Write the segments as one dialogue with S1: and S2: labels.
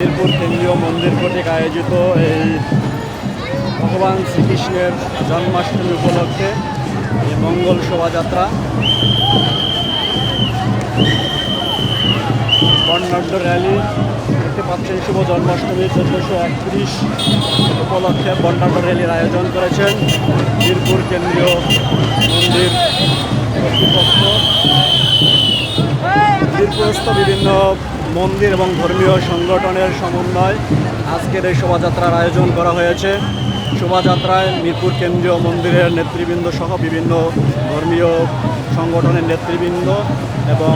S1: মিরপুর কেন্দ্রীয় মন্দির কর্তৃক আয়োজিত এই ভগবান শ্রীকৃষ্ণের জন্মাষ্টমী উপলক্ষে এই মঙ্গল শোভাযাত্রা। বর্ণাঢ্য র্যালি, দেখতে পাচ্ছেন শুভ জন্মাষ্টমী চোদ্দোশো একত্রিশ উপলক্ষে বর্ণাঢ্য র্যালির আয়োজন করেছেন মিরপুর কেন্দ্রীয় মন্দির কর্তৃপক্ষ। বীরপুরস্থ বিভিন্ন মন্দির এবং ধর্মীয় সংগঠনের সমন্বয় আজকের এই শোভাযাত্রার আয়োজন করা হয়েছে। শোভাযাত্রায় মিরপুর কেন্দ্রীয় মন্দিরের নেতৃবৃন্দ সহ বিভিন্ন ধর্মীয় সংগঠনের নেতৃবৃন্দ এবং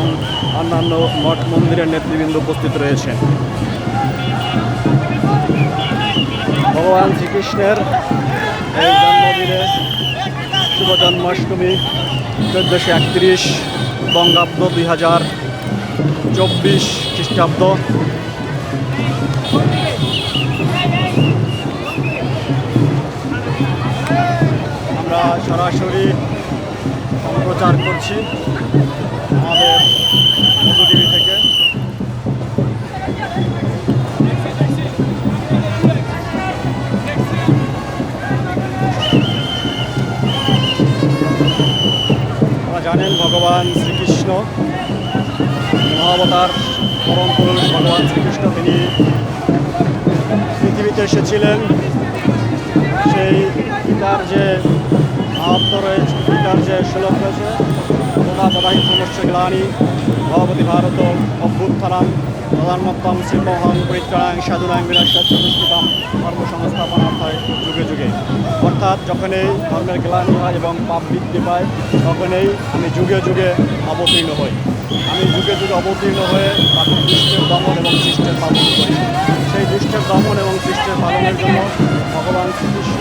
S1: অন্যান্য মঠ মন্দিরের নেতৃবৃন্দ উপস্থিত রয়েছে ভগবান শ্রীকৃষ্ণের জন্মদিনে শুভ জন্মাষ্টমী চোদ্দোশো একত্রিশ বঙ্গাব্দ দুই হাজার চব্বিশ খ্রিস্টাব্দ। আমরা সরাসরি সম্প্রচার করছি আমাদের মধু টিভি থেকে জানেন ভগবান শ্রীকৃষ্ণ মহাবতার পরম পুরুষ ভগবান শ্রীকৃষ্ণ তিনি পৃথিবীতে এসেছিলেন। সেই গীতার যে আহত রয়েছে গীতার যে শ্লোক রয়েছে, তথা তদাহি সমস্য গ্লানি ভগবতী ভারত অভ্যুত্থানাম প্রধানমত্তম শিল্পহং পরিত্রাং বিনাশাম ধর্ম সংস্থাপনার্থায় যুগে যুগে। অর্থাৎ যখন এই ধর্মের গ্লানি হয় এবং পাপ বৃদ্ধি পায়, তখনই আমি যুগে যুগে অবতীর্ণ হই। আমি যুগে অবতীর্ণ হয়ে তাকে দুষ্টের দমন এবং সৃষ্টের পালন করি। সেই দুষ্টের দমন এবং সৃষ্টের পালনের জন্য ভগবান শ্রীকৃষ্ণ